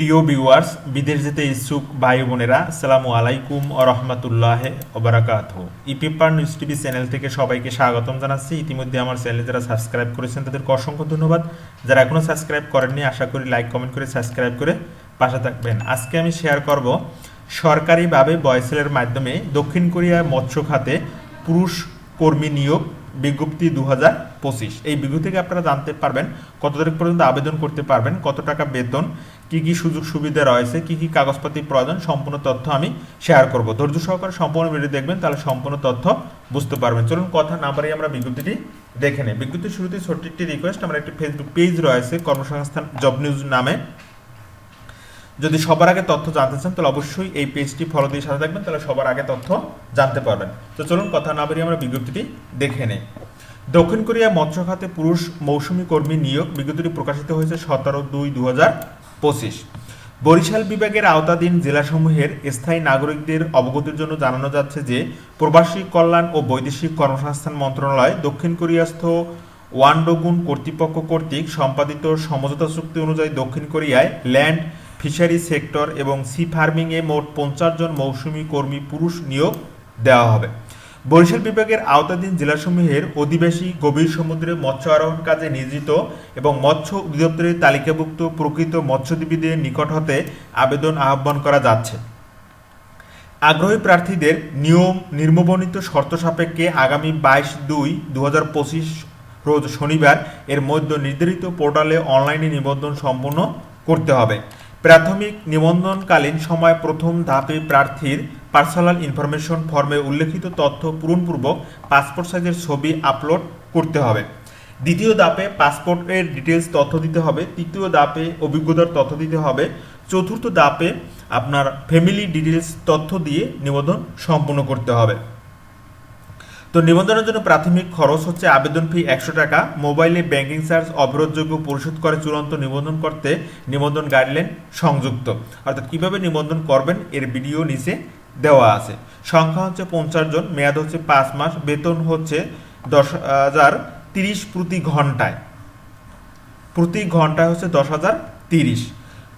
প্রিয় ভিউয়ার্স বিদেশ যেতে ইচ্ছুক ভাই বোনেরা, আসসালামু আলাইকুম ও রহমতুল্লাহ ওবরাকাত e paper news TV channel থেকে সবাইকে স্বাগতম জানাচ্ছি। ইতিমধ্যে আমার চ্যানেল যারা সাবস্ক্রাইব করেছেন, তাদেরকে অসংখ্য ধন্যবাদ। যারা এখনও সাবস্ক্রাইব করেননি, আশা করি লাইক কমেন্ট করে সাবস্ক্রাইব করে পাশে থাকবেন। আজকে আমি শেয়ার করব সরকারিভাবে বয়সেলের মাধ্যমে দক্ষিণ কোরিয়ার মৎস্য খাতে পুরুষ কর্মী নিয়োগ বিজ্ঞপ্তি দু হাজার পঁচিশ। এই বিজ্ঞপ্তি থেকে আপনারা জানতে পারবেন কত তারিখ পর্যন্ত আবেদন করতে পারবেন, কত টাকা বেতন কি কি সুযোগ সুবিধা রয়েছে, কি কি কাগজপাতি প্রয়োজন, সম্পূর্ণ তথ্য আমি শেয়ার করব। ধৈর্য সহকারে সম্পূর্ণ ভিডিও দেখবেন, তাহলে সম্পূর্ণ তথ্য বুঝতে পারবেন। চলুন কথা না বাড়িয়ে আমরা বিজ্ঞপ্তিটি দেখে নিই। বিজ্ঞপ্তির শুরুতে ছোট্ট একটি রিকোয়েস্ট আমার একটি ফেসবুক পেজ রয়েছে, কর্মসংস্থান জব নিউজ নামে। যদি সবার আগে তথ্য জানতে চান, তাহলে অবশ্যই এই পেজটি ফলো দিয়ে সাথে থাকবেন, তাহলে সবার আগে তথ্য জানতে পারবেন। তো চলুন কথা না বাড়িয়ে আমরা বিজ্ঞপ্তিটি দেখে নেই। দক্ষিণ কোরিয়া মৎস্য খাতে পুরুষ মৌসুমী কর্মী নিয়োগ, বিজ্ঞপ্তিটি প্রকাশিত হয়েছে সতেরো দুই দু পঁচিশ। বরিশাল বিভাগের আওতাধীন জেলাসমূহের স্থায়ী নাগরিকদের অবগতির জন্য জানানো যাচ্ছে যে, প্রবাসী কল্যাণ ও বৈদেশিক কর্মসংস্থান মন্ত্রণালয় দক্ষিণ কোরিয়াস্থ ওয়ানডোগুন কর্তৃপক্ষ কর্তৃক সম্পাদিত সমঝোতা চুক্তি অনুযায়ী দক্ষিণ কোরিয়ায় ল্যান্ড, ফিশারি সেক্টর এবং সি ফার্মিংয়ে মোট পঞ্চাশ জন মৌসুমী কর্মী পুরুষ নিয়োগ দেওয়া হবে। বরিশাল বিভাগের আওতাধীন জেলাসমূহের অধিবাসী গভীর সমুদ্রে মৎস্য আরোহণ কাজে নিয়োজিত এবং মৎস্য অধিদপ্তরের তালিকাভুক্ত প্রকৃত মৎস্যজীবীদের নিকট হতে আবেদন আহ্বান করা যাচ্ছে। আগ্রহী প্রার্থীদের নিয়ম নির্মবর্ণিত শর্ত সাপেক্ষে আগামী বাইশ দুই দু রোজ শনিবার এর মধ্যে নির্ধারিত পোর্টালে অনলাইনে নিবন্ধন সম্পন্ন করতে হবে। প্রাথমিক নিবন্ধনকালীন সময় প্রথম ধাপে প্রার্থীর পার্সোনাল ইনফরমেশন ফর্মে উল্লেখিত তথ্য পূরণপূর্বক পাসপোর্ট সাইজের ছবি আপলোড করতে হবে। দ্বিতীয় ধাপে পাসপোর্টের ডিটেলস তথ্য দিতে হবে। তৃতীয় ধাপে অভিজ্ঞতার তথ্য দিতে হবে। চতুর্থ ধাপে আপনার ফ্যামিলি ডিটেলস তথ্য দিয়ে নিবন্ধন সম্পূর্ণ করতে হবে। তো নিবন্ধনের জন্য প্রাথমিক খরচ হচ্ছে আবেদন ফি একশো টাকা। মোবাইলে ব্যাংকিং চার্জ অবরোধযোগ্য পরিশোধ করে চূড়ান্ত নিবন্ধন করতে নিবন্ধন গাইডলাইন সংযুক্ত। অর্থাৎ কীভাবে নিবন্ধন করবেন এর ভিডিও নিচে দেওয়া আছে। সংখ্যা হচ্ছে পঞ্চাশ জন, মেয়াদ হচ্ছে পাঁচ মাস, বেতন হচ্ছে দশ হাজার তিরিশ প্রতি ঘন্টায়। প্রতি ঘন্টায় হচ্ছে দশ হাজার তিরিশ।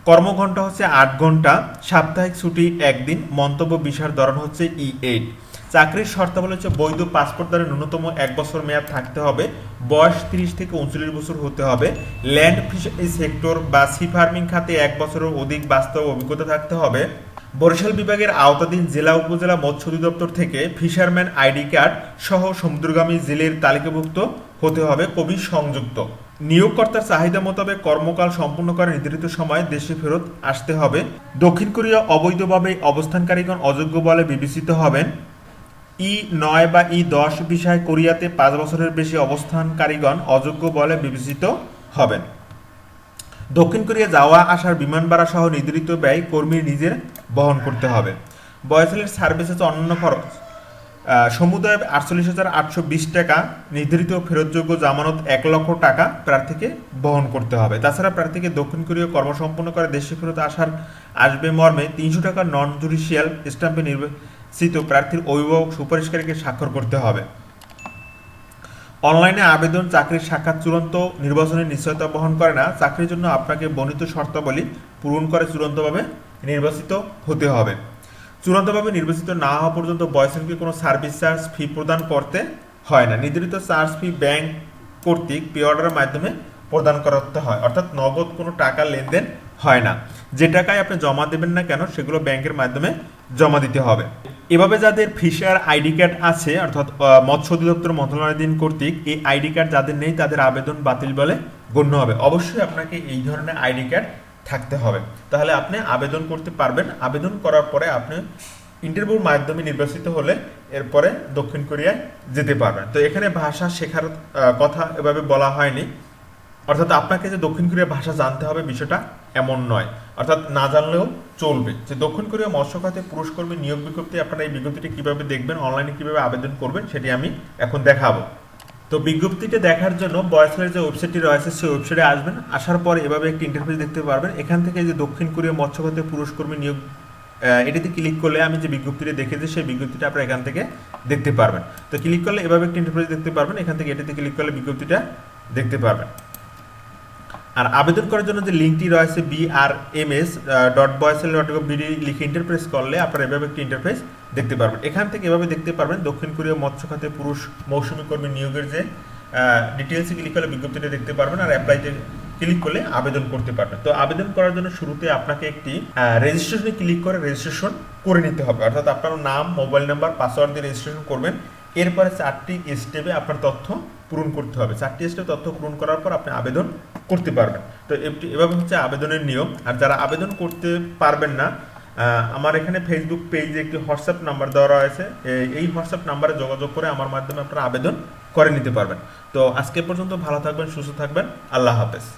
কর্মঘণ্টা হচ্ছে আট ঘণ্টা, সাপ্তাহিক ছুটি একদিন, মন্তব্য বিষয়ের ধরন হচ্ছে ই এইট। চাকরির শর্তাবলী হচ্ছে বৈধ পাসপোর্ট দ্বারা ন্যূনতম এক বছর মেয়াদ থাকতে হবে, বয়স তিরিশ থেকে উনচল্লিশ বছর হতে হবে, ল্যান্ড ফিশারি সেক্টর বা সি ফার্মিং খাতে এক বছরের অধিক বাস্তব অভিজ্ঞতা থাকতে হবে। বরিশাল বিভাগের আওতাধীন জেলা উপজেলা মৎস্য অধিদপ্তর থেকে ফিশারম্যান আইডি কার্ড সহ সমুদ্রগামী জেলের তালিকাভুক্ত হতে হবে, কবি সংযুক্ত। নিয়োগকর্তার চাহিদা মোতাবেক কর্মকাল সম্পূর্ণ করে নির্ধারিত সময়ে দেশে ফেরত আসতে হবে। দক্ষিণ কোরিয়া অবৈধভাবে অবস্থানকারীগণ অযোগ্য বলে বিবেচিত হবেন। ই নয় বা ই দশ বিষয় কোরিয়াতে পাঁচ বছরের বেশি অবস্থানকারীগণ অযোগ্য বলে বিবেচিত হবেন। দক্ষিণ কোরিয়া যাওয়া আসার বিমান ভাড়া সহ নির্ধারিত ব্যয় কর্মীর নিজের বহন করতে হবে। বয়সেলের সার্ভিস হচ্ছে অন্যান্য খরচ। সমুদায় আটচল্লিশ হাজার আটশো বিশ টাকা নির্ধারিত ফেরতযোগ্য জামানত এক লক্ষ টাকা প্রার্থীকে বহন করতে হবে। তাছাড়া প্রার্থীকে দক্ষিণ কোরিয়া কর্মসম্পন্ন করে দেশে ফেরত আসার, আসবে মর্মে তিনশো টাকা নন জুডিশিয়াল স্ট্যাম্পে নির্বাচিত প্রার্থীর অভিভাবক সুপারিশকারীকে স্বাক্ষর করতে হবে। অনলাইনে আবেদন, চাকরির সাক্ষাৎ চূড়ান্ত নির্বাচনের নিশ্চয়তা বহন করে না। চাকরির জন্য আপনাকে বর্ণিত শর্তাবলী পূরণ করে চূড়ান্তভাবে নির্বাচিত হতে হবে। চূড়ান্তভাবে নির্বাচিত না হওয়া পর্যন্ত বয়সেনকে কোনো সার্ভিস চার্জ ফি প্রদান করতে হয় না। নির্ধারিত চার্জ ফি ব্যাংক কর্তৃক পে অর্ডারের মাধ্যমে প্রদান করতে হয়। অর্থাৎ নগদ কোনো টাকা লেনদেন হয় না। যে টাকায় আপনি জমা দেবেন না কেন, সেগুলো ব্যাংকের মাধ্যমে জমা দিতে হবে। এভাবে যাদের ফিশার আইডি কার্ড আছে, অর্থাৎ মৎস্য অধিদপ্তর মন্ত্রণালয়ধীন কর্তৃক এই আইডি কার্ড যাদের নেই, তাদের আবেদন বাতিল বলে গণ্য হবে। অবশ্যই আপনাকে এই ধরনের আইডি কার্ড থাকতে হবে। তাহলে আপনি আবেদন করতে পারবেন। আবেদন করার পরে আপনি ইন্টারভিউর মাধ্যমে নির্বাচিত হলে এরপরে দক্ষিণ কোরিয়ায় যেতে পারবেন। তো এখানে ভাষা, শেখার কথা এভাবে বলা হয়নি। অর্থাৎ আপনাকে যে দক্ষিণ কোরিয়া ভাষা জানতে হবে বিষয়টা এমন নয়। অর্থাৎ না জানলেও চলবে। যে দক্ষিণ কোরিয়া মৎস্য খাতে পুরুষ কর্মী নিয়োগ বিজ্ঞপ্তি আপনারা এই বিজ্ঞপ্তিটি কীভাবে দেখবেন, অনলাইনে কীভাবে আবেদন করবেন, সেটি আমি এখন দেখাবো। তো বিজ্ঞপ্তিটা দেখার জন্য বয়সের যে ওয়েবসাইটটি রয়েছে, সেই ওয়েবসাইটে আসবেন। আসার পর এভাবে একটি ইন্টারফেস দেখতে পারবেন। এখান থেকে যে দক্ষিণ কোরিয়া মৎস্য খাতে পুরুষ কর্মী নিয়োগ এটিতে ক্লিক করলে আমি যে বিজ্ঞপ্তিটা দেখেছি, সেই বিজ্ঞপ্তিটা আপনারা এখান থেকে দেখতে পারবেন। তো ক্লিক করলে এভাবে একটি ইন্টারফেস দেখতে পারবেন। এখান থেকে এটিতে ক্লিক করলে বিজ্ঞপ্তিটা দেখতে পারবেন। আর আবেদন করার জন্য যে লিঙ্কটি রয়েছে B R M S dot BOESL dot BD লিখে ইন্টারপ্রেস করলে আপনারা এভাবে একটি ইন্টারফেস দেখতে পারবেন। এখান থেকে এভাবে দেখতে পারবেন দক্ষিণ কোরিয়া মৎস্য খাতে পুরুষ মৌসুমী কর্মী নিয়োগের যে ডিটেলসে ক্লিক করলে বিজ্ঞপ্তিটা দেখতে পারবেন আর অ্যাপ্লাইতে ক্লিক করলে আবেদন করতে পারবেন। তো আবেদন করার জন্য শুরুতে আপনাকে একটি রেজিস্ট্রেশনে ক্লিক করে রেজিস্ট্রেশন করে নিতে হবে। অর্থাৎ আপনার নাম মোবাইল নাম্বার পাসওয়ার্ড দিয়ে রেজিস্ট্রেশন করবেন। এরপরে চারটি স্টেপে আপনার তথ্য পূরণ করতে হবে। চারটি স্টেপ তথ্য পূরণ করার পর আপনি আবেদন করতে পারবেন। তো এভাবে হচ্ছে আবেদনের নিয়ম। আর যারা আবেদন করতে পারবেন না আমার এখানে ফেসবুক পেজে একটি হোয়াটসঅ্যাপ নাম্বার দেওয়া রয়েছে। এই হোয়াটসঅ্যাপ নাম্বারে যোগাযোগ করে আমার মাধ্যমে আপনারা আবেদন করে নিতে পারবেন। তো আজকে পর্যন্ত ভালো থাকবেন, সুস্থ থাকবেন। আল্লাহ হাফেজ।